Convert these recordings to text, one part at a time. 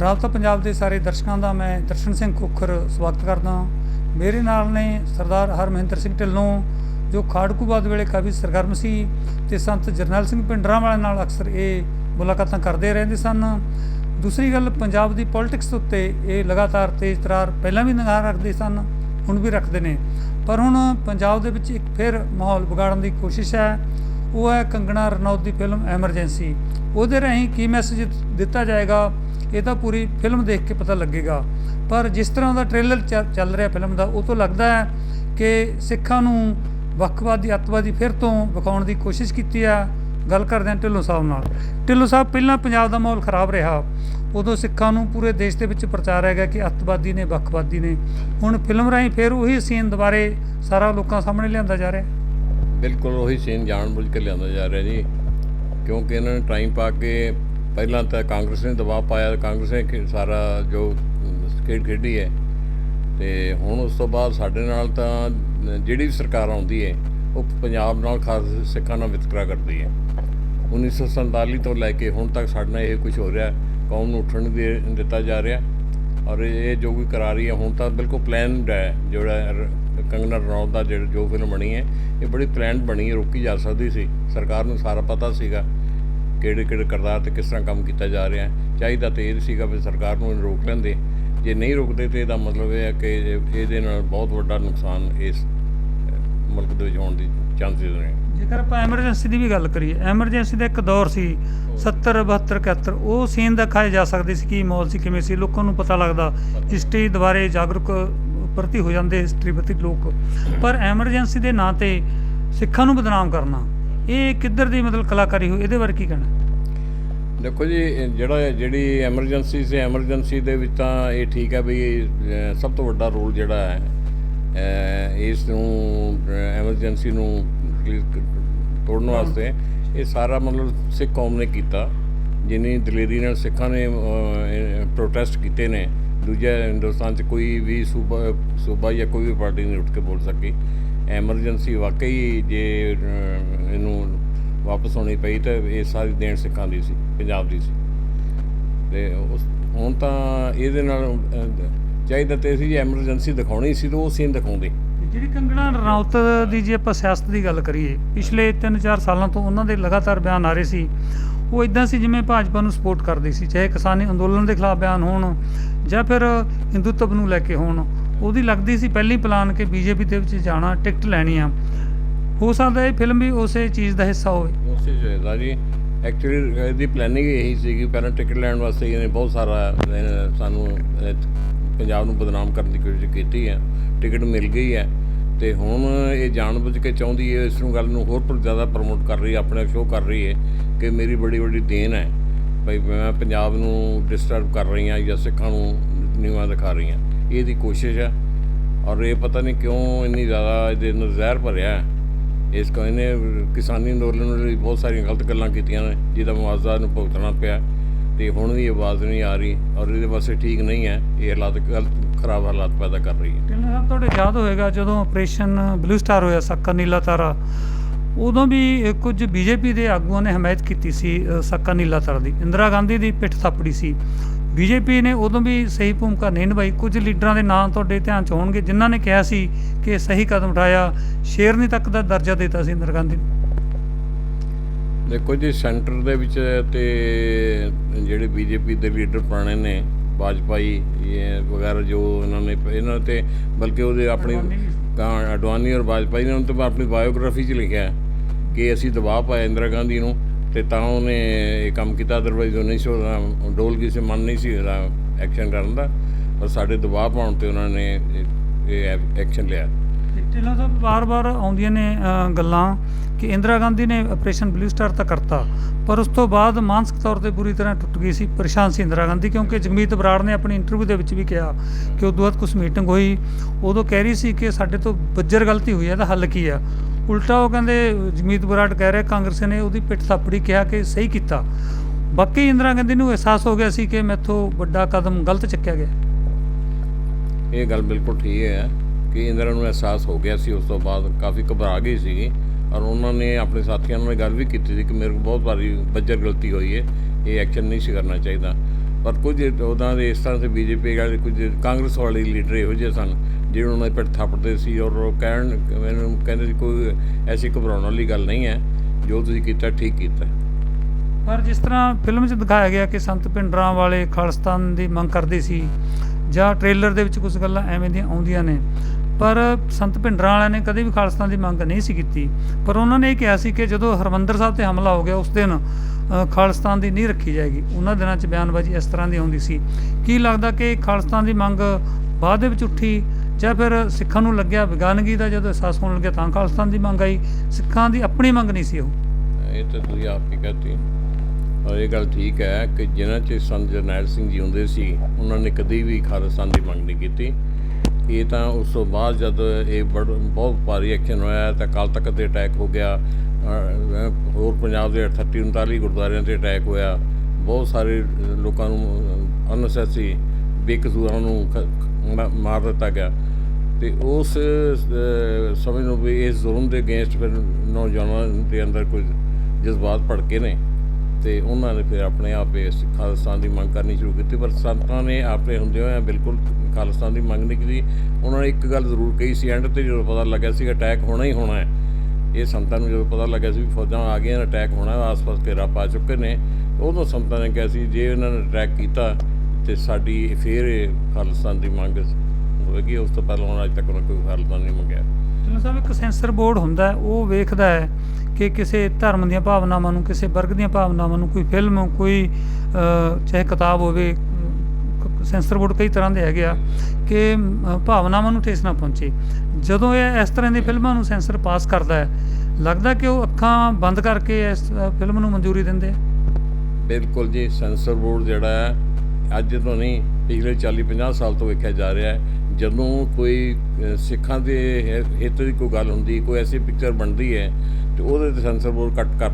ਰਾਬਤਾ ਪੰਜਾਬ ਦੇ ਸਾਰੇ ਦਰਸ਼ਕਾਂ ਦਾ ਮੈਂ ਦਰਸ਼ਨ ਸਿੰਘ ਖੋਖਰ ਸਵਾਗਤ ਕਰਦਾ ਮੇਰੇ ਨਾਲ ਨੇ ਸਰਦਾਰ ਹਰਮਹਿੰਦਰ ਸਿੰਘ ਢਿੱਲੋਂ, ਜੋ ਖਾੜਕੂਬਾਦ ਵੇਲੇ ਕਾਫੀ ਸਰਗਰਮ ਸੀ ਤੇ ਸੰਤ ਜਰਨੈਲ ਸਿੰਘ ਪਿੰਡਰਾਂ ਵਾਲੇ ਨਾਲ ਅਕਸਰ ਇਹ ਮੁਲਾਕਾਤਾਂ ਕਰਦੇ ਰਹਿੰਦੇ ਸਨ। ਦੂਸਰੀ ਗੱਲ, ਪੰਜਾਬ ਦੀ ਪੋਲਿਟਿਕਸ ਉੱਤੇ ਇਹ ਲਗਾਤਾਰ ਤੇਜ਼ ਤਰਾਰ ਪਹਿਲਾਂ ਵੀ ਨਿਗਾਹ ਰੱਖਦੇ ਸਨ, ਹੁਣ ਵੀ ਰੱਖਦੇ ਨੇ। ਪਰ ਹੁਣ ਪੰਜਾਬ ਦੇ ਵਿੱਚ ਇੱਕ ਫਿਰ ਮਾਹੌਲ ਵਿਗਾੜਨ ਦੀ ਕੋਸ਼ਿਸ਼ ਹੈ। ਉਹ ਹੈ ਕੰਗਣਾ ਰਣੌਤ ਦੀ ਫਿਲਮ ਐਮਰਜੈਂਸੀ। ਉਹਦੇ ਰਾਹੀਂ ਕੀ ਮੈਸੇਜ ਦਿੱਤਾ ਜਾਏਗਾ, ਇਹ ਤਾਂ ਪੂਰੀ ਫਿਲਮ ਦੇਖ ਕੇ ਪਤਾ ਲੱਗੇਗਾ। ਪਰ ਜਿਸ ਤਰ੍ਹਾਂ ਦਾ ਟ੍ਰੇਲਰ ਚੱਲ ਰਿਹਾ ਫਿਲਮ ਦਾ, ਉਹ ਤੋਂ ਲੱਗਦਾ ਹੈ ਕਿ ਸਿੱਖਾਂ ਨੂੰ ਵੱਖਵਾਦੀ, ਅੱਤਵਾਦੀ ਫਿਰ ਤੋਂ ਵਿਖਾਉਣ ਦੀ ਕੋਸ਼ਿਸ਼ ਕੀਤੀ ਹੈ। ਗੱਲ ਕਰਦੇ ਹਾਂ ਢਿੱਲੋਂ ਸਾਹਿਬ ਨਾਲ। ਢਿੱਲੋਂ ਸਾਹਿਬ, ਪਹਿਲਾਂ ਪੰਜਾਬ ਦਾ ਮਾਹੌਲ ਖਰਾਬ ਰਿਹਾ। ਉਦੋਂ ਸਿੱਖਾਂ ਨੂੰ ਪੂਰੇ ਦੇਸ਼ ਦੇ ਵਿੱਚ ਪ੍ਰਚਾਰ ਹੈਗਾ ਕਿ ਅੱਤਵਾਦੀ ਨੇ, ਵੱਖਵਾਦੀ ਨੇ। ਹੁਣ ਫਿਲਮ ਰਾਹੀਂ ਫਿਰ ਉਹੀ ਸੀਨ ਦੁਬਾਰੇ ਸਾਰਾ ਲੋਕਾਂ ਸਾਹਮਣੇ ਲਿਆਂਦਾ ਜਾ ਰਿਹਾ। ਬਿਲਕੁਲ ਉਹੀ ਸੀਨ ਜਾਣਬੁੱਝ ਕੇ ਲਿਆਂਦਾ ਜਾ ਰਿਹਾ ਜੀ। ਕਿਉਂਕਿ ਇਹਨਾਂ ਨੇ ਟਾਈਮ ਪਾ ਕੇ ਪਹਿਲਾਂ ਤਾਂ ਕਾਂਗਰਸ ਨੇ ਦਬਾਅ ਪਾਇਆ, ਕਾਂਗਰਸ ਨੇ ਸਾਰਾ ਜੋ ਖੇਡ ਖੇਡੀ ਹੈ। ਤੇ ਹੁਣ ਉਸ ਤੋਂ ਬਾਅਦ ਸਾਡੇ ਨਾਲ ਤਾਂ ਜਿਹੜੀ ਵੀ ਸਰਕਾਰ ਆਉਂਦੀ ਹੈ, ਉਹ ਪੰਜਾਬ ਨਾਲ ਖਾਸ ਸਿੱਖਾਂ ਨਾਲ ਵਿਤਕਰਾ ਕਰਦੀ ਹੈ। 1947 ਤੋਂ ਲੈ ਕੇ ਹੁਣ ਤੱਕ ਸਾਡੇ ਨਾਲ ਇਹ ਕੁਝ ਹੋ ਰਿਹਾ, ਕੌਮ ਨੂੰ ਉੱਠਣ ਦੇ, ਦਿੱਤਾ ਜਾ ਰਿਹਾ। ਔਰ ਇਹ ਜੋ ਵੀ ਕਰਾ ਰਹੀ ਹੈ, ਹੁਣ ਤਾਂ ਬਿਲਕੁਲ ਪਲਾਨਡ ਹੈ ਜਿਹੜਾ ਕੰਗਨਾ ਰਣੌਤ ਦਾ ਜਿਹੜਾ ਜੋ ਫਿਲਮ ਬਣੀ ਹੈ ਇਹ ਬੜੀ ਪਲਾਨਡ ਬਣੀ ਹੈ ਰੋਕੀ ਜਾ ਸਕਦੀ ਸੀ। ਸਰਕਾਰ ਨੂੰ ਸਾਰਾ ਪਤਾ ਸੀਗਾ ਕਿਹੜੇ ਕਿਹੜੇ ਕਰਦਾਰ ਤੇ ਕਿਸ ਤਰ੍ਹਾਂ ਕੰਮ ਕੀਤਾ ਜਾ ਰਿਹਾ ਹੈ। ਚਾਹੀਦਾ ਤੇ ਇਹ ਸੀਗਾ ਵੀ ਸਰਕਾਰ ਨੂੰ ਰੋਕ ਲੈਂਦੇ। ਜੇ ਨਹੀਂ ਰੁਕਦੇ ਤੇ ਇਹਦਾ ਮਤਲਬ ਇਹ ਹੈ ਕਿ ਇਹ- ਇਹਦੇ ਨਾਲ ਬਹੁਤ ਵੱਡਾ ਨੁਕਸਾਨ ਇਸ ਮੁਲਕ ਦੇ ਵਿੱਚ ਹੋਣ ਦੀ ਚਾਂਸਸ ਨੇ। ਜੇਕਰ ਆਪਾਂ ਐਮਰਜੈਂਸੀ ਦੀ ਵੀ ਗੱਲ ਕਰੀਏ ਐਮਰਜੈਂਸੀ ਦਾ ਇੱਕ ਦੌਰ ਸੀ 70 72 71 ਉਹ ਸੀਨ ਦਿਖਾਏ ਜਾ ਸਕਦੇ ਸੀ ਕੀ ਮਾਹੌਲ ਸੀ ਕਿਵੇਂ ਸੀ ਲੋਕਾਂ ਨੂੰ ਪਤਾ ਲੱਗਦਾ ਹਿਸਟਰੀ ਦੁਬਾਰੇ ਜਾਗਰੂਕ ਪ੍ਰਤੀ ਹੋ ਜਾਂਦੇ ਹਿਸਟਰੀ ਪ੍ਰਤੀ ਲੋਕ। ਪਰ ਐਮਰਜੈਂਸੀ ਦੇ ਨਾਂ ਤੇ ਸਿੱਖਾਂ ਨੂੰ ਬਦਨਾਮ ਕਰਨਾ, ਇਹ ਕਿੱਧਰ ਦੀ ਮਤਲਬ ਕਲਾਕਾਰੀ ਹੋਈ? ਇਹਦੇ ਬਾਰੇ ਕੀ ਕਹਿਣਾ? ਦੇਖੋ ਜੀ ਜਿਹੜਾ ਜਿਹੜੀ ਐਮਰਜੈਂਸੀ ਸੀ, ਐਮਰਜੈਂਸੀ ਦੇ ਵਿੱਚ ਤਾਂ ਇਹ ਠੀਕ ਹੈ ਵੀ ਸਭ ਤੋਂ ਵੱਡਾ ਰੋਲ ਜਿਹੜਾ ਹੈ ਇਸ ਨੂੰ ਐਮਰਜੈਂਸੀ ਨੂੰ ਤੋੜਨ ਵਾਸਤੇ ਇਹ ਸਾਰਾ ਮਤਲਬ ਸਿੱਖ ਕੌਮ ਨੇ ਕੀਤਾ। ਜਿੰਨੀ ਦਲੇਰੀ ਨਾਲ ਸਿੱਖਾਂ ਨੇ ਪ੍ਰੋਟੈਸਟ ਕੀਤੇ ਨੇ ਦੂਜਾ ਹਿੰਦੁਸਤਾਨ 'ਚ ਕੋਈ ਵੀ ਸੂਬਾ ਸੂਬਾ ਜਾਂ ਕੋਈ ਵੀ ਪਾਰਟੀ ਨਹੀਂ ਉੱਠ ਕੇ ਬੋਲ ਸਕੀ। ਐਮਰਜੈਂਸੀ ਵਾਕਈ ਜੇ ਇਹਨੂੰ ਵਾਪਸ ਹੋਣੀ ਪਈ ਤਾਂ ਇਹ ਸਾਰੀ ਦੇਣ ਸਿੱਖਾਂ ਦੀ ਸੀ ਪੰਜਾਬ ਦੀ ਸੀ। ਤੇ ਹੁਣ ਤਾਂ ਇਹਦੇ ਨਾਲ ਅਹ, ਚਾਹੀਦਾ ਤੇ ਸੀ ਜੇ ਐਮਰਜੈਂਸੀ ਦਿਖਾਉਣੀ ਸੀ ਤਾਂ ਉਹ ਸੀਨ ਦਿਖਾਉਂਦੇ। ਜਿਹੜੀ ਕੰਗਣਾ ਰਣੌਤ ਦੀ ਜੇ ਆਪਾਂ ਸਿਆਸਤ ਦੀ ਗੱਲ ਕਰੀਏ ਪਿਛਲੇ 3-4 ਸਾਲਾਂ ਤੋਂ ਉਹਨਾਂ ਦੇ ਲਗਾਤਾਰ ਬਿਆਨ ਆ ਰਹੇ ਸੀ। ਉਹ ਇਦਾਂ ਸੀ ਜਿਵੇਂ ਭਾਜਪਾ ਨੂੰ ਸਪੋਰਟ ਕਰਦੀ ਸੀ, ਚਾਹੇ ਕਿਸਾਨੀ ਅੰਦੋਲਨ ਦੇ ਖਿਲਾਫ ਬਿਆਨ ਹੋਣ ਜਾਂ ਫਿਰ ਹਿੰਦੂਤਵ ਨੂੰ ਲੈ ਕੇ ਹੋਣ, ਉਹਦੀ ਲੱਗਦੀ ਸੀ ਪਹਿਲੀ ਪਲਾਨ ਕਿ ਬੀਜੇਪੀ ਦੇ ਵਿੱਚ ਜਾਣਾ, ਟਿਕਟ ਲੈਣੀ ਆ। ਹੋ ਸਕਦਾ ਇਹ ਫਿਲਮ ਵੀ ਉਸੇ ਚੀਜ਼ ਦਾ ਹਿੱਸਾ ਹੋਵੇ। ਉਸੇ ਚਾਹੀਦਾ ਜੀ। ਐਕਚੁਅਲੀ ਇਹਦੀ ਪਲੈਨਿੰਗ ਇਹੀ ਸੀ ਕਿ ਪਹਿਲਾਂ ਟਿਕਟ ਲੈਣ ਵਾਸਤੇ ਇਹਨੇ ਬਹੁਤ ਸਾਰਾ ਸਾਨੂੰ ਪੰਜਾਬ ਨੂੰ ਬਦਨਾਮ ਕਰਨ ਦੀ ਕੋਸ਼ਿਸ਼ ਕੀਤੀ ਹੈ ਟਿਕਟ ਮਿਲ ਗਈ ਹੈ ਤੇ ਹੁਣ ਇਹ ਜਾਣਬੁੱਝ ਕੇ ਚਾਹੁੰਦੀ ਹੈ, ਇਸ ਨੂੰ ਗੱਲ ਨੂੰ ਹੋਰ ਪਰ ਜ਼ਿਆਦਾ ਪ੍ਰਮੋਟ ਕਰ ਰਹੀ ਹੈ, ਆਪਣੇ ਸ਼ੋਅ ਕਰ ਰਹੀ ਹੈ ਕਿ ਮੇਰੀ ਬੜੀ ਵੱਡੀ ਦੇਣ ਹੈ। ਭਈ ਮੈਂ ਪੰਜਾਬ ਨੂੰ ਡਿਸਟਰਬ ਕਰ ਰਹੀ ਹਾਂ ਜਾਂ ਸਿੱਖਾਂ ਨੂੰ ਨੀਵਾਂ ਦਿਖਾ ਰਹੀ ਹਾਂ। ਇਹਦੀ ਕੋਸ਼ਿਸ਼ ਹੈ ਔਰ ਇਹ ਪਤਾ ਨਹੀਂ ਕਿਉਂ ਇੰਨੀ ਜ਼ਿਆਦਾ ਇਹਦੇ ਅੰਦਰ ਜ਼ਹਿਰ ਭਰਿਆ ਇਸ ਕੋ, ਇਹਨੇ ਕਿਸਾਨੀ ਅੰਦੋਲਨ ਲਈ ਬਹੁਤ ਸਾਰੀਆਂ ਗਲਤ ਗੱਲਾਂ ਕੀਤੀਆਂ ਨੇ, ਜਿਹਦਾ ਮੁਆਵਜ਼ਾ ਨੂੰ ਭੁਗਤਣਾ ਪਿਆ ਤੇ ਹੁਣ ਵੀ ਆਵਾਜ਼ ਨਹੀਂ ਆ ਰਹੀ ਔਰ ਇਹਦੇ ਵਾਸਤੇ ਠੀਕ ਨਹੀਂ ਹੈ, ਇਹ ਹਾਲਾਤ ਗਲਤ ਖਰਾਬ ਹਾਲਾਤ ਪੈਦਾ ਕਰ ਰਹੀ ਹੈ। ਟਿਲਰ ਸਾਹਿਬ ਤੁਹਾਡੇ ਯਾਦ ਹੋਏਗਾ ਜਦੋਂ ਆਪਰੇਸ਼ਨ ਬਲੂ ਸਟਾਰ ਹੋਇਆ ਸੱਕਾ ਨੀਲਾ ਤਾਰਾ ਉਦੋਂ ਵੀ ਕੁਝ ਬੀਜੇਪੀ ਦੇ ਆਗੂਆਂ ਨੇ ਹਮਾਇਤ ਕੀਤੀ ਸੀ ਅ, ਸੱਕਾ ਨੀਲਾ ਤਾਰਾ ਦੀ। ਇੰਦਰਾ ਗਾਂਧੀ ਦੀ ਪਿੱਠ ਥਾਪੜੀ ਸੀ। ਬੀਜੇਪੀ ਨੇ ਉਦੋਂ ਵੀ ਸਹੀ ਭੂਮਿਕਾ ਨਹੀਂ ਨਿਭਾਈ। ਕੁਝ ਲੀਡਰਾਂ ਦੇ ਨਾਂ ਤੁਹਾਡੇ ਧਿਆਨ ਚ ਹੋਣਗੇ ਜਿਨ੍ਹਾਂ ਨੇ ਕਿਹਾ ਸੀ ਕਿ ਸਹੀ ਕਦਮ ਉਠਾਇਆ ਸ਼ੇਰਨੀ ਤੱਕ ਦਾ ਦਰਜਾ ਦਿੱਤਾ ਸੀ ਇੰਦਰਾ ਗਾਂਧੀ ਨੂੰ। ਦੇਖੋ ਜੀ ਸੈਂਟਰ ਦੇ ਵਿੱਚ ਤੇ ਜਿਹੜੇ ਬੀਜੇਪੀ ਦੇ ਲੀਡਰ ਪੁਰਾਣੇ ਨੇ ਵਾਜਪਾਈ ਇਹ ਵਗੈਰਾ ਜੋ ਇਹਨਾਂ ਨੇ ਇਹਨਾਂ ਤੇ ਬਲਕਿ ਉਹਦੇ ਆਪਣੀ ਅਡਵਾਨੀ ਔਰ ਵਾਜਪਾਈ ਨੇ ਉਹਨਾਂ ਤੋਂ ਆਪਣੀ ਬਾਇਓਗ੍ਰਾਫੀ 'ਚ ਲਿਖਿਆ ਹੈ ਕਿ ਅਸੀਂ ਦਬਾਅ ਪਾਇਆ ਇੰਦਰਾ ਗਾਂਧੀ ਨੂੰ ਤੇ ਤਾਂ ਉਹਨੇ ਇਹ ਕੰਮ ਕੀਤਾ ਅਦਰਵਾਈਜ਼ ਉਹ ਨਹੀਂ ਸੀ ਡੋਲ ਕਿਸੇ ਮਨ ਨਹੀਂ ਸੀ ਐਕਸ਼ਨ ਕਰਨ ਦਾ। ਪਰ ਸਾਡੇ ਦਬਾਅ ਪਾਉਣ ਤੇ ਉਹਨਾਂ ਨੇ ਇਹ- ਐਕਸ਼ਨ ਲਿਆ। ਢਿੱਲੋਂ ਸਾਹਿਬ ਵਾਰ-ਵਾਰ ਆਉਂਦੀਆਂ ਨੇ ਗੱਲਾਂ। ਕਿ ਇੰਦਰਾ ਗਾਂਧੀ ਨੇ ਆਪਰੇਸ਼ਨ ਬਲੂ ਸਟਾਰ ਤਾਂ ਕਰਤਾ, ਪਰ ਉਸ ਤੋਂ ਬਾਅਦ ਮਾਨਸਿਕ ਤੌਰ ਤੇ ਬੁਰੀ ਤਰ੍ਹਾਂ ਟੁੱਟ ਗਈ ਸੀ ਪਰੇਸ਼ਾਨ ਸੀ ਇੰਦਰਾ ਗਾਂਧੀ, ਕਿਉਂਕਿ ਜਗਮੀਤ ਬਰਾੜ ਨੇ ਆਪਣੀ ਇੰਟਰਵਿਊ ਦੇ ਵਿੱਚ ਵੀ ਕਿਹਾ ਕਿ ਉਦੋਂ ਬਾਅਦ ਕੁਝ ਮੀਟਿੰਗ ਹੋਈ, ਉਦੋਂ ਕਹਿ ਰਹੀ ਸੀ ਕਿ ਸਾਡੇ ਤੋਂ ਬੱਜਰ ਗਲਤੀ ਹੋਈ ਹੈ, ਇਹਦਾ ਹੱਲ ਕੀ ਆ ਉਲਟਾ ਉਹ ਕਹਿੰਦੇ, ਜਗਮੀਤ ਬਰਾੜ ਕਹਿ ਰਿਹਾ, ਕਾਂਗਰਸ ਨੇ ਉਹਦੀ ਪਿੱਠ ਥਾਪੜੀ ਕਿਹਾ ਕਿ ਸਹੀ ਕੀਤਾ। ਬਾਕੀ ਇੰਦਰਾ ਗਾਂਧੀ ਨੂੰ ਅਹਿਸਾਸ ਹੋ ਗਿਆ ਸੀ ਕਿ ਮੈਥੋਂ ਵੱਡਾ ਕਦਮ ਗਲਤ ਚੱਕਿਆ ਗਿਆ। ਇਹ ਗੱਲ ਬਿਲਕੁਲ ਠੀਕ ਹੈ ਕਿ ਇੰਦਰਾ ਨੂੰ ਅਹਿਸਾਸ ਹੋ ਗਿਆ ਸੀ, ਉਸ ਤੋਂ ਬਾਅਦ ਕਾਫੀ ਘਬਰਾ ਗਈ ਸੀਗੀ। ਔਰ ਉਹਨਾਂ ਨੇ ਆਪਣੇ ਸਾਥੀਆਂ ਨਾਲ ਗੱਲ ਵੀ ਕੀਤੀ ਸੀ ਕਿ ਮੇਰੇ ਕੋਲ ਬਹੁਤ ਵਾਰੀ ਬੱਜਰ ਗਲਤੀ ਹੋਈ ਹੈ, ਇਹ ਐਕਸ਼ਨ ਨਹੀਂ ਸੀ ਕਰਨਾ ਚਾਹੀਦਾ। ਪਰ ਕੁਝ ਉਹਨਾਂ ਦੇ ਇਸ ਤਰ੍ਹਾਂ ਦੇ ਬੀਜੇਪੀ ਵਾਲੇ, ਕੁਝ ਕਾਂਗਰਸ ਵਾਲੇ ਲੀਡਰ ਇਹੋ ਜਿਹੇ ਸਨ ਜਿਹੜੇ ਉਹਨਾਂ ਦੇ ਪਿੱਠ ਥੱਪੜਦੇ ਸੀ ਔਰ ਉਹ ਕਹਿਣ, ਮੈਨੂੰ ਕਹਿੰਦੇ ਸੀ, ਕੋਈ ਐਸੀ ਘਬਰਾਉਣ ਵਾਲੀ ਗੱਲ ਨਹੀਂ ਹੈ, ਜੋ ਤੁਸੀਂ ਕੀਤਾ ਠੀਕ ਕੀਤਾ ਪਰ ਜਿਸ ਤਰ੍ਹਾਂ ਫਿਲਮ 'ਚ ਦਿਖਾਇਆ ਗਿਆ ਕਿ ਸੰਤ ਪਿੰਡਰਾਂ ਵਾਲੇ ਖਾਲਸਤਾਨ ਦੀ ਮੰਗ ਕਰਦੇ ਸੀ, ਜਾਂ ਟ੍ਰੇਲਰ ਦੇ ਵਿੱਚ ਕੁਝ ਗੱਲਾਂ ਐਵੇਂ ਦੀਆਂ ਆਉਂਦੀਆਂ ਨੇ ਪਰ ਸੰਤ ਭਿੰਡਰਾਂ ਵਾਲਿਆਂ ਨੇ ਕਦੇ ਵੀ ਖਾਲਿਸਤਾਨ ਦੀ ਮੰਗ ਨਹੀਂ ਸੀ ਕੀਤੀ। ਪਰ ਉਹਨਾਂ ਨੇ ਇਹ ਕਿਹਾ ਸੀ ਕਿ ਜਦੋਂ ਹਰਮੰਦਰ ਸਾਹਿਬ ਤੇ ਹਮਲਾ ਹੋ ਗਿਆ ਉਸ ਦਿਨ ਅ, ਖਾਲਿਸਤਾਨ ਦੀ ਨਹੀਂ ਰੱਖੀ ਜਾਏਗੀ। ਉਹਨਾਂ ਦਿਨਾਂ 'ਚ ਬਿਆਨਬਾਜ਼ੀ ਇਸ ਤਰ੍ਹਾਂ ਦੀ ਹੁੰਦੀ ਸੀ। ਕੀ ਲੱਗਦਾ ਕਿ ਖਾਲਿਸਤਾਨ ਦੀ ਮੰਗ ਬਾਅਦ ਦੇ ਵਿੱਚ ਉੱਠੀ ਜਾਂ ਫਿਰ ਸਿੱਖਾਂ ਨੂੰ ਲੱਗਿਆ ਵਿਗਾਨਗੀ ਦਾ ਜਦੋਂ ਅਹਿਸਾਸ ਹੋਣ ਲੱਗਿਆ ਤਾਂ ਖਾਲਿਸਤਾਨ ਦੀ ਮੰਗ ਆਈ? ਸਿੱਖਾਂ ਦੀ ਆਪਣੀ ਮੰਗ ਨਹੀਂ ਸੀ ਉਹ। ਇਹ ਤਾਂ ਤੁਸੀਂ ਆਪ ਹੀ ਕਹਤੀ। ਔਰ ਇਹ ਗੱਲ ਠੀਕ ਹੈ ਕਿ ਜਿਨ੍ਹਾਂ ਚ ਸੰਤ ਜਰਨੈਲ ਸਿੰਘ ਜੀ ਹੁੰਦੇ ਸੀ ਉਹਨਾਂ ਨੇ ਕਦੀ ਵੀ ਖਾਲਿਸਤਾਨ ਦੀ ਮੰਗ ਨਹੀਂ ਕੀਤੀ। ਇਹ ਤਾਂ ਉਸ ਤੋਂ ਬਾਅਦ ਜਦ ਇਹ ਬੜ ਬਹੁਤ ਭਾਰੀ ਐਕਸ਼ਨ ਹੋਇਆ ਤਾਂ ਕੱਲ ਤੱਕ ਤੇ ਅਟੈਕ ਹੋ ਗਿਆ। ਹੋਰ ਪੰਜਾਬ ਦੇ 38 39 ਗੁਰਦੁਆਰਿਆਂ ਤੇ ਅਟੈਕ ਹੋਇਆ। ਬਹੁਤ ਸਾਰੇ ਲੋਕਾਂ ਨੂੰ ਅਨਸੈਸਰੀ ਬੇਕਸੂਰਾਂ ਨੂੰ ਮਾਰ ਦਿੱਤਾ ਗਿਆ। ਤੇ ਉਸ ਅਹ, ਸਮੇਂ ਨੂੰ ਵੀ ਇਸ ਜ਼ੁਲਮ ਦੇ ਅਗੇਂਸਟ ਫਿਰ ਨੌਜਵਾਨਾਂ ਦੇ ਅੰਦਰ ਕੁਝ ਜਜ਼ਬਾਤ ਭੜਕੇ ਨੇ। ਤੇ ਉਹਨਾਂ ਨੇ ਫਿਰ ਆਪਣੇ ਆਪ ਇਸ ਖਾਲਿਸਤਾਨ ਦੀ ਮੰਗ ਕਰਨੀ ਸ਼ੁਰੂ ਕੀਤੀ, ਪਰ ਸੰਤਾਂ ਨੇ ਆਪਣੇ ਹੁੰਦੇ ਹੋਏ ਬਿਲਕੁਲ ਖਾਲਿਸਤਾਨ ਦੀ ਮੰਗ ਨਹੀਂ ਕੀਤੀ। ਉਹਨਾਂ ਨੇ ਇੱਕ ਗੱਲ ਜ਼ਰੂਰ ਕਹੀ ਸੀ ਐਂਡ ਤੇ, ਜਦੋਂ ਪਤਾ ਲੱਗਿਆ ਸੀ ਅਟੈਕ ਹੋਣਾ ਹੀ ਹੋਣਾ ਹੈ। ਇਹ ਸੰਤਾਂ ਨੂੰ ਜਦੋਂ ਪਤਾ ਲੱਗਿਆ ਸੀ ਵੀ ਫੌਜਾਂ ਆ ਗਈਆਂ ਅਟੈਕ ਹੋਣਾ, ਆਸ-ਪਾਸ ਘੇਰਾ ਪਾ ਚੁੱਕੇ ਨੇ ਉਦੋਂ ਸੰਤਾਂ ਨੇ ਕਿਹਾ ਸੀ, ਜੇ ਇਹਨਾਂ ਨੇ ਅਟੈਕ ਕੀਤਾ ਤੇ ਸਾਡੀ ਫੇਰ ਇਹ ਖਾਲਿਸਤਾਨ ਦੀ ਮੰਗ ਹੋਵੇਗੀ ਉਸ ਤੋਂ ਪਹਿਲਾਂ ਹੁਣ ਅੱਜ ਤੱਕ ਉਹਨਾਂ ਕੋਈ ਖਾਲਿਸਤਾਨ ਨਹੀਂ ਮੰਗਿਆ। ਜਿਵੇਂ ਸਾਹਿਬ ਇੱਕ ਸੈਂਸਰ ਬੋਰਡ ਹੁੰਦਾ ਹੈ, ਉਹ ਵੇਖਦਾ ਹੈ ਕਿ ਕਿਸੇ ਧਰਮ ਦੀਆਂ ਭਾਵਨਾਵਾਂ ਨੂੰ ਕਿਸੇ ਵਰਗ ਦੀਆਂ ਭਾਵਨਾਵਾਂ ਨੂੰ ਕੋਈ ਫਿਲਮ ਕੋਈ ਚਾਹੇ ਕਿਤਾਬ ਹੋਵੇ ਸੈਂਸਰ ਬੋਰਡ ਕਈ ਤਰ੍ਹਾਂ ਦੇ ਹੈਗੇ ਆ ਕਿ ਭਾਵਨਾਵਾਂ ਨੂੰ ਠੇਸ ਨਾ ਪਹੁੰਚੇ। ਜਦੋਂ ਇਹ ਇਸ ਤਰ੍ਹਾਂ ਦੀ ਫਿਲਮਾਂ ਨੂੰ ਸੈਂਸਰ ਪਾਸ ਕਰਦਾ ਹੈ ਲੱਗਦਾ ਕਿ ਉਹ ਅੱਖਾਂ ਬੰਦ ਕਰਕੇ ਇਸ ਫਿਲਮ ਨੂੰ ਮਨਜ਼ੂਰੀ ਦਿੰਦੇ ਆ? ਬਿਲਕੁਲ ਜੀ ਸੈਂਸਰ ਬੋਰਡ ਜਿਹੜਾ ਹੈ ਅੱਜ ਤੋਂ ਨਹੀਂ ਪਿਛਲੇ 40 50 ਸਾਲ ਤੋਂ ਵੇਖਿਆ ਜਾ ਰਿਹਾ ਹੈ ਜਦੋਂ ਕੋਈ ਸਿੱਖਾਂ ਦੇ ਹਿੱਤ ਦੀ ਕੋਈ ਗੱਲ ਹੁੰਦੀ, ਕੋਈ ਐਸੀ ਪਿਕਚਰ ਬਣਦੀ ਹੈ, ਤੇ ਉਹਦੇ ਤੇ ਸੈਂਸਰ ਬੋਰਡ ਕੱਟ ਕਰ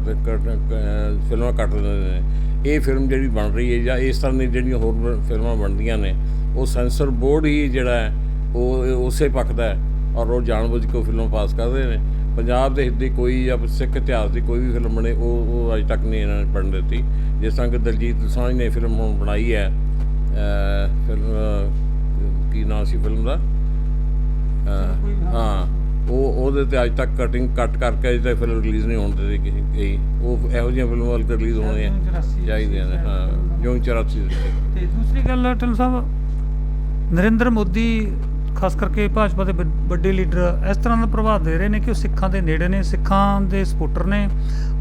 ਫਿਲਮਾਂ ਕੱਟ ਦਿੰਦੇ ਨੇ। ਇਹ ਫਿਲਮ ਜਿਹੜੀ ਬਣ ਰਹੀ ਹੈ ਜਾਂ ਇਸ ਤਰ੍ਹਾਂ ਦੀ ਜਿਹੜੀਆਂ ਹੋਰ ਬ- ਫਿਲਮਾਂ ਬਣਦੀਆਂ ਨੇ, ਉਹ ਸੈਂਸਰ ਬੋਰਡ ਹੀ ਜਿਹੜਾ ਹੈ, ਉਹ ਉਸੇ ਪੱਖ ਦਾ ਹੈ ਔਰ ਉਹ ਜਾਣਬੁੱਝ ਕੇ ਉਹ ਫਿਲਮਾਂ ਪਾਸ ਕਰਦੇ ਨੇ। ਪੰਜਾਬ ਦੇ ਹਿੱਤ ਦੀ ਕੋਈ ਜਾਂ ਸਿੱਖ ਇਤਿਹਾਸ ਦੀ ਕੋਈ ਵੀ ਫਿਲਮ ਬਣੇ, ਉਹ ਉਹ ਅਜੇ ਤੱਕ ਨਹੀਂ ਇਹਨਾਂ ਨੇ ਬਣ ਦਿੱਤੀ। ਜਿਸ ਤਰ੍ਹਾਂ ਕਿ ਦਲਜੀਤ ਦੋਸਾਂਝ ਨੇ ਫਿਲਮ ਹੁਣ ਬਣਾਈ ਹੈ ਫਿਲਮ ਕੀ ਨਾਮ ਸੀ ਫਿਲਮ ਦਾ? ਹਾਂ ਉਹ ਉਹਦੇ ਤੇ ਅੱਜ ਤੱਕ ਕਟਿੰਗ ਕੱਟ ਕਰਕੇ ਅਜੇ ਤੱਕ ਫਿਲਮ ਰਿਲੀਜ਼ ਨਹੀਂ ਹੋਣ ਦਿੱਤੀ ਗਈ- ਉਹ ਇਹੋ ਜਿਹੀਆਂ ਫਿਲਮਾਂ ਵੱਲ ਰਿਲੀਜ਼ ਹੋਣੀਆਂ ਚਾਹੀਦੀਆਂ ਨੇ ਹਾਂ ਜੋ 84 ਦੇ ਤੇ ਦੂਸਰੀ ਗੱਲ ਟਲ ਸਾਹਿਬ ਨਰਿੰਦਰ ਮੋਦੀ ਖਾਸ ਕਰਕੇ ਭਾਜਪਾ ਦੇ ਵੱਡੇ ਲੀਡਰ ਇਸ ਤਰ੍ਹਾਂ ਦਾ ਪ੍ਰਭਾਵ ਦੇ ਰਹੇ ਨੇ ਕਿ ਉਹ ਸਿੱਖਾਂ ਦੇ ਨੇੜੇ ਨੇ, ਸਿੱਖਾਂ ਦੇ ਸਪੋਰਟਰ ਨੇ।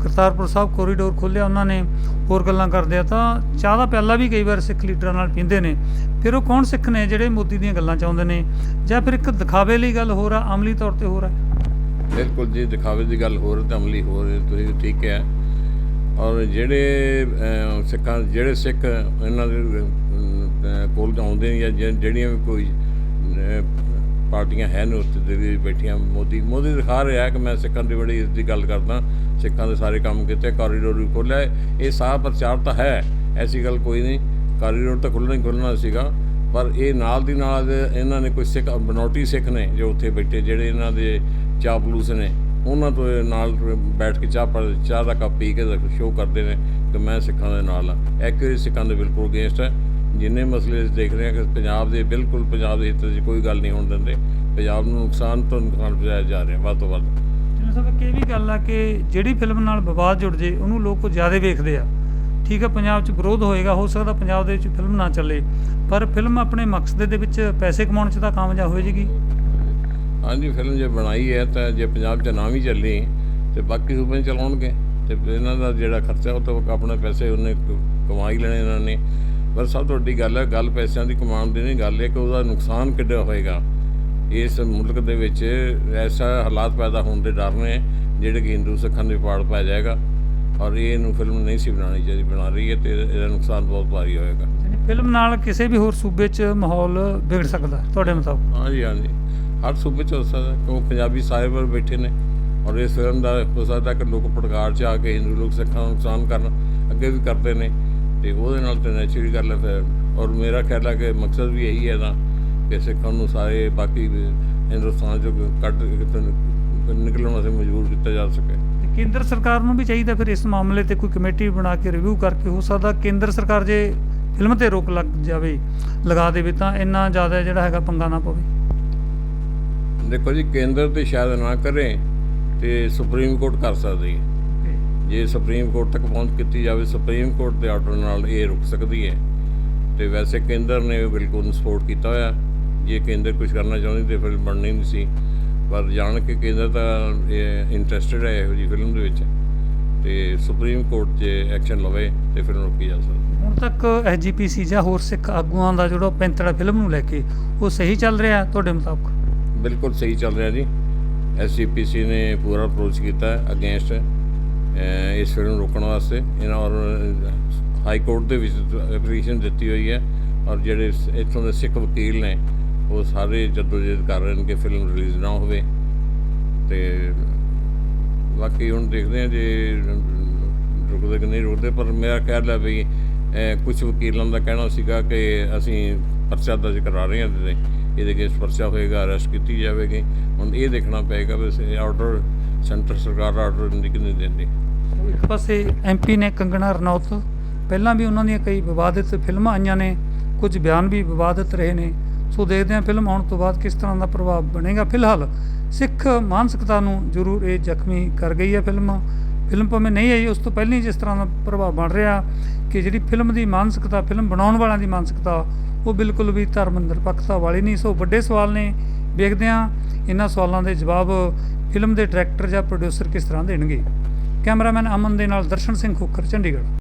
ਕਰਤਾਰਪੁਰ ਸਾਹਿਬ ਕੋਰੀਡੋਰ ਖੋਲ੍ਹਿਆ ਉਹਨਾਂ ਨੇ, ਹੋਰ ਗੱਲਾਂ ਕਰਦੇ ਆ ਤਾਂ ਚਾਹ ਦਾ ਪਿਆਲਾ ਵੀ ਕਈ ਵਾਰ ਸਿੱਖ ਲੀਡਰਾਂ ਨਾਲ ਪੀਂਦੇ ਨੇ। ਫਿਰ ਉਹ ਕੌਣ ਸਿੱਖ ਨੇ ਜਿਹੜੇ ਮੋਦੀ ਦੀਆਂ ਗੱਲਾਂ ਚਾਹੁੰਦੇ ਨੇ? ਜਾਂ ਫਿਰ ਇੱਕ ਦਿਖਾਵੇ ਲਈ ਗੱਲ ਹੋਰ ਰਿਹਾ, ਅਮਲੀ ਤੌਰ ਤੇ ਹੋਰ ਰਿਹਾ? ਬਿਲਕੁਲ ਜੀ, ਦਿਖਾਵੇ ਦੀ ਗੱਲ ਹੋਰ ਤੇ ਅਮਲੀ ਹੋਰ ਤੁਸੀਂ ਠੀਕ ਹੈ ਔਰ ਜਿਹੜੇ ਸਿੱਖਾਂ, ਜਿਹੜੇ ਸਿੱਖ ਇਹਨਾਂ ਦੇ ਕੋਲ ਆਉਂਦੇ ਨੇ ਜਾਂ, ਜਿਹੜੀਆਂ ਵੀ ਕੋਈ ਪਾਰਟੀਆਂ ਹਨ ਉੱਥੇ ਦੇ ਵੀ ਬੈਠੀਆਂ। ਮੋਦੀ ਮੋਦੀ ਦਿਖਾ ਰਿਹਾ ਕਿ ਮੈਂ ਸਿੱਖਾਂ ਦੀ ਬੜੀ ਇਸ ਦੀ ਗੱਲ ਕਰਦਾ। ਸਿੱਖਾਂ ਦੇ ਸਾਰੇ ਕੰਮ ਕੀਤੇ ਕੋਰੀਡੋਰ ਵੀ ਖੋਲ੍ਹਿਆ ਹੈ। ਇਹ ਸਾਰਾ ਪ੍ਰਚਾਰ ਤਾਂ ਹੈ, ਐਸੀ ਗੱਲ ਕੋਈ ਨਹੀਂ। ਕੋਰੀਡੋਰ ਤਾਂ ਖੁੱਲ੍ਹਣਾ ਹੀ ਖੁੱਲ੍ਹਣਾ ਸੀਗਾ। ਪਰ ਇਹ ਨਾਲ ਦੀ ਨਾਲ ਇਹਨਾਂ ਨੇ ਕੋਈ ਸਿੱਖ ਬਨੌਟੀ ਸਿੱਖ ਨੇ ਜੋ ਉੱਥੇ ਬੈਠੇ, ਜਿਹੜੇ ਇਹਨਾਂ ਦੇ ਚਾਪਲੂਸ ਨੇ, ਉਹਨਾਂ ਤੋਂ ਨਾਲ ਬੈਠ ਕੇ ਚਾਹ ਪੜ ਚਾਹ ਦਾ ਕੱਪ ਪੀ ਕੇ ਸ਼ੋਅ ਕਰਦੇ ਨੇ ਕਿ ਮੈਂ ਸਿੱਖਾਂ ਦੇ ਨਾਲ ਆ ਐਕਚੁਅਲੀ ਸਿੱਖਾਂ ਦੇ ਬਿਲਕੁਲ ਅਗੇਂਸਟ ਹੈ। ਜਿੰਨੇ ਮਸਲੇ ਅਸੀਂ ਦੇਖ ਰਹੇ ਹਾਂ ਕਿ ਪੰਜਾਬ ਦੇ ਬਿਲਕੁਲ ਪੰਜਾਬ ਦੇ ਹਿੱਤ 'ਚ ਕੋਈ ਗੱਲ ਨਹੀਂ ਹੋਣ ਦਿੰਦੇ ਪੰਜਾਬ ਨੂੰ ਨੁਕਸਾਨ ਤੋਂ ਨੁਕਸਾਨ ਪਹੁੰਚਾਇਆ ਜਾ ਰਿਹਾ ਵੱਧ ਤੋਂ ਵੱਧ। ਜਿਵੇਂ ਇੱਕ ਇਹ ਵੀ ਗੱਲ ਆ ਕਿ ਜਿਹੜੀ ਫਿਲਮ ਨਾਲ ਵਿਵਾਦ ਜੁੜ ਜੇ ਉਹਨੂੰ ਲੋਕ ਜ਼ਿਆਦਾ ਵੇਖਦੇ ਆ। ਠੀਕ ਹੈ ਪੰਜਾਬ 'ਚ ਵਿਰੋਧ ਹੋਏਗਾ ਹੋ ਸਕਦਾ ਪੰਜਾਬ ਦੇ ਵਿੱਚ ਫਿਲਮ ਨਾ ਚੱਲੇ ਪਰ ਫਿਲਮ ਆਪਣੇ ਮਕਸਦ ਦੇ ਵਿੱਚ ਪੈਸੇ ਕਮਾਉਣ 'ਚ ਤਾਂ ਕਾਮਯਾਬ ਹੋ ਜਾਏਗੀ ਹਾਂਜੀ ਫਿਲਮ ਜੇ ਬਣਾਈ ਹੈ ਤਾਂ ਜੇ ਪੰਜਾਬ 'ਚ ਨਾ ਵੀ ਚੱਲੀ ਤੇ ਬਾਕੀ ਸੂਬੇ 'ਚ ਚਲਾਉਣਗੇ ਤੇ ਇਹਨਾਂ ਦਾ ਜਿਹੜਾ ਖਰਚਾ ਉਹ ਤਾਂ ਆਪਣੇ ਪੈਸੇ ਉਹਨੇ ਕ- ਕਮਾ ਹੀ ਲੈਣੇ ਇਹਨਾਂ ਨੇ। ਪਰ ਸਭ ਤੋਂ ਵੱਡੀ ਗੱਲ ਹੈ ਗੱਲ ਪੈਸਿਆਂ ਦੀ ਕਮਾਉਣ ਦੀ ਨਹੀਂ ਗੱਲ ਹੈ ਕਿ ਉਹਦਾ ਨੁਕਸਾਨ ਕਿੱਡਾ ਹੋਏਗਾ। ਇਸ ਮੁਲਕ ਦੇ ਵਿੱਚ ਐਸਾ ਹਾਲਾਤ ਪੈਦਾ ਹੋਣ ਦੇ ਡਰ ਨੇ ਜਿਹੜੇ ਕਿ ਹਿੰਦੂ ਸਿੱਖਾਂ ਦੇ ਪਾੜ ਪੈ ਜਾਏਗਾ ਔਰ ਇਹ ਨੂੰ ਫਿਲਮ ਨਹੀਂ ਸੀ ਬਣਾਉਣੀ ਚਾਹੀਦੀ ਬਣਾ ਰਹੀ ਹੈ ਤੇ ਇਹਦਾ ਨੁਕਸਾਨ ਬਹੁਤ ਭਾਰੀ ਹੋਏਗਾ। ਫਿਲਮ ਨਾਲ ਕਿਸੇ ਵੀ ਹੋਰ ਸੂਬੇ 'ਚ ਮਾਹੌਲ ਵਿਗੜ ਸਕਦਾ ਤੁਹਾਡੇ ਮੁਤਾਬਕ? ਹਾਂਜੀ ਹਾਂਜੀ। ਹਰ ਸੂਬੇ ਚ ਹੋ ਸਕਦਾ ਕਿਉਂ ਪੰਜਾਬੀ ਸਾਰੇ ਪਰ ਬੈਠੇ ਨੇ ਔਰ ਇਸ ਫਿਲਮ ਦਾ ਹੋ ਸਕਦਾ ਕਿ ਲੋਕ ਪਟਕਾਰ ਚ ਆ ਕੇ ਹਿੰਦੂ ਲੋਕ ਸਿੱਖਾਂ ਨੂੰ ਨੁਕਸਾਨ ਕਰਨ ਅੱਗੇ ਵੀ ਕਰਦੇ ਨੇ। ਤੇ ਉਹਦੇ ਨਾਲ ਤੇ ਨੈਚੁਰਲ ਗੱਲ ਹੈ ਫਿਰ। ਔਰ ਮੇਰਾ ਖਿਆਲ ਹੈ ਕਿ ਮਕਸਦ ਵੀ ਇਹੀ ਹੈ ਨਾ ਕਿ ਸਿੱਖਾਂ ਨੂੰ ਸਾਰੇ ਬਾਕੀ ਹਿੰਦੁਸਤਾਨ ਚੋਂ ਕੱਢ ਨਿਕਲਣ ਵਾਸਤੇ ਮਜਬੂਰ ਕੀਤਾ ਜਾ ਸਕੇ। ਕੇਂਦਰ ਸਰਕਾਰ ਨੂੰ ਵੀ ਚਾਹੀਦਾ ਫਿਰ ਇਸ ਮਾਮਲੇ ਤੇ ਕੋਈ ਕਮੇਟੀ ਬਣਾ ਕੇ ਰਿਵਿਊ ਕਰਕੇ ਹੋ ਸਕਦਾ ਕੇਂਦਰ ਸਰਕਾਰ ਜੇ ਫਿਲਮ ਤੇ ਰੋਕ ਲੱਗ ਜਾਵੇ ਲਗਾ ਦੇਵੇ ਤਾਂ ਇੰਨਾ ਜ਼ਿਆਦਾ ਜਿਹੜਾ ਹੈਗਾ ਪੰਗਾ ਨਾ ਪਵੇ। ਦੇਖੋ ਜੀ ਕੇਂਦਰ ਤੇ ਸ਼ਾਇਦ ਨਾ ਕਰੇ ਤੇ ਸੁਪਰੀਮ ਕੋਰਟ ਕਰ ਸਕਦੀ ਹੈ। ਜੇ ਸੁਪਰੀਮ ਕੋਰਟ ਤੱਕ ਪਹੁੰਚ ਕੀਤੀ ਜਾਵੇ ਸੁਪਰੀਮ ਕੋਰਟ ਦੇ ਆਰਡਰ ਨਾਲ ਇਹ ਰੁਕ ਸਕਦੀ ਹੈ। ਤੇ ਵੈਸੇ ਕੇਂਦਰ ਨੇ ਬਿਲਕੁਲ ਸਪੋਰਟ ਕੀਤਾ ਹੋਇਆ। ਜੇ ਕੇਂਦਰ ਕੁਝ ਕਰਨਾ ਚਾਹੁੰਦੀ ਤੇ ਫਿਰ ਬਣਨੀ ਨਹੀਂ ਸੀ। ਪਰ ਜਾਣ ਕੇ ਕੇਂਦਰ ਤਾਂ ਇੰਟਰਸਟਿਡ ਹੈ ਇਹੋ ਜੀ ਫਿਲਮ ਦੇ ਵਿੱਚ। ਤੇ ਸੁਪਰੀਮ ਕੋਰਟ 'ਚ ਐਕਸ਼ਨ ਲਵੇ ਤੇ ਫਿਰ ਰੋਕੀ ਜਾ ਸਕਦੀ ਹੁਣ ਤੱਕ ਐਸਜੀਪੀਸੀ ਜਾਂ ਹੋਰ ਸਿੱਖ ਆਗੂਆਂ ਦਾ ਜਿਹੜਾ ਪੈਂਤੜਾ ਫਿਲਮ ਨੂੰ ਲੈ ਕੇ ਉਹ ਸਹੀ ਚੱਲ ਰਿਹਾ ਤੁਹਾਡੇ ਮੁਤਾਬਕ? ਬਿਲਕੁਲ ਸਹੀ ਚੱਲ ਰਿਹਾ ਜੀ। ਐਸਜੀਪੀਸੀ ਨੇ ਪੂਰਾ ਅਪਰੋਚ ਕੀਤਾ ਅਗੇਂਸਟ ਇਸ ਫਿਲਮ ਨੂੰ ਰੋਕਣ ਵਾਸਤੇ ਇਹਨਾਂ ਔਰ ਹਾਈ ਕੋਰਟ ਦੇ ਵਿੱਚ ਐਪਲੀਕੇਸ਼ਨ ਦਿੱਤੀ ਹੋਈ ਹੈ ਔਰ ਜਿਹੜੇ ਸ- ਇੱਥੋਂ ਦੇ ਸਿੱਖ ਵਕੀਲ ਨੇ, ਉਹ ਸਾਰੇ ਜਦੋਜਹਿਦ ਕਰ ਰਹੇ ਨੇ ਕਿ ਫਿਲਮ ਰਿਲੀਜ਼ ਨਾ ਹੋਵੇ। ਤੇ ਬਾਕੀ ਹੁਣ ਦੇਖਦੇ ਹਾਂ ਜੇ ਰੁਕਦੇ ਕਿ ਨਹੀਂ ਰੁਕਦੇ, ਪਰ ਮੇਰਾ ਖਿਆਲ ਹੈ ਵੀ ਕੁਝ ਵਕੀਲਾਂ ਦਾ ਕਹਿਣਾ ਸੀਗਾ ਕਿ ਅਸੀਂ ਪਰਚਾ ਦਰਜ ਕਰਾ ਰਹੇ ਹਾਂ ਇਹਦੇ ਇਹਦੇ ਕੇਸ ਪਰਚਾ ਹੋਏਗਾ, ਅਰੈਸਟ ਕੀਤੀ ਜਾਵੇਗੀ। ਹੁਣ ਇਹ ਦੇਖਣਾ ਪਏਗਾ ਵੀ ਆਰਡਰ ਸੈਂਟਰ ਸਰਕਾਰ ਆਰਡਰ ਨਹੀਂ ਕਿ ਨਹੀਂ ਇੱਕ ਪਾਸੇ ਐਮਪੀ ਨੇ ਕੰਗਣਾ ਰਣੌਤ, ਪਹਿਲਾਂ ਵੀ ਉਹਨਾਂ ਦੀਆਂ ਕਈ ਵਿਵਾਦਿਤ ਫਿਲਮਾਂ ਆਈਆਂ ਨੇ, ਕੁਝ ਬਿਆਨ ਵੀ ਵਿਵਾਦਿਤ ਰਹੇ ਨੇ। ਸੋ ਦੇਖਦੇ ਹਾਂ ਫਿਲਮ ਆਉਣ ਤੋਂ ਬਾਅਦ ਕਿਸ ਤਰ੍ਹਾਂ ਦਾ ਪ੍ਰਭਾਵ ਬਣੇਗਾ। ਫਿਲਹਾਲ ਸਿੱਖ ਮਾਨਸਿਕਤਾ ਨੂੰ ਜ਼ਰੂਰ ਇਹ ਜ਼ਖਮੀ ਕਰ ਗਈ ਹੈ ਫਿਲਮ। ਫਿਲਮ ਭਾਵੇਂ ਨਹੀਂ ਆਈ, ਉਸ ਤੋਂ ਪਹਿਲਾਂ ਹੀ ਜਿਸ ਤਰ੍ਹਾਂ ਦਾ ਪ੍ਰਭਾਵ ਬਣ ਰਿਹਾ ਕਿ ਜਿਹੜੀ ਫਿਲਮ ਦੀ ਮਾਨਸਿਕਤਾ, ਫਿਲਮ ਬਣਾਉਣ ਵਾਲਿਆਂ ਦੀ ਮਾਨਸਿਕਤਾ, ਉਹ ਬਿਲਕੁਲ ਵੀ ਧਰਮ ਨਿਰਪੱਖਤਾ ਵਾਲੀ ਨਹੀਂ। ਸੋ ਵੱਡੇ ਸਵਾਲ ਨੇ, ਵੇਖਦੇ ਹਾਂ ਇਹਨਾਂ ਸਵਾਲਾਂ ਦੇ ਜਵਾਬ ਫਿਲਮ ਦੇ ਡਾਇਰੈਕਟਰ ਜਾਂ ਪ੍ਰੋਡਿਊਸਰ ਕਿਸ ਤਰ੍ਹਾਂ ਦੇਣਗੇ? ਕੈਮਰਾਮੈਨ ਅਮਨ ਦੇ ਨਾਲ ਦਰਸ਼ਨ ਸਿੰਘ ਖੋਖਰ, ਚੰਡੀਗੜ੍ਹ।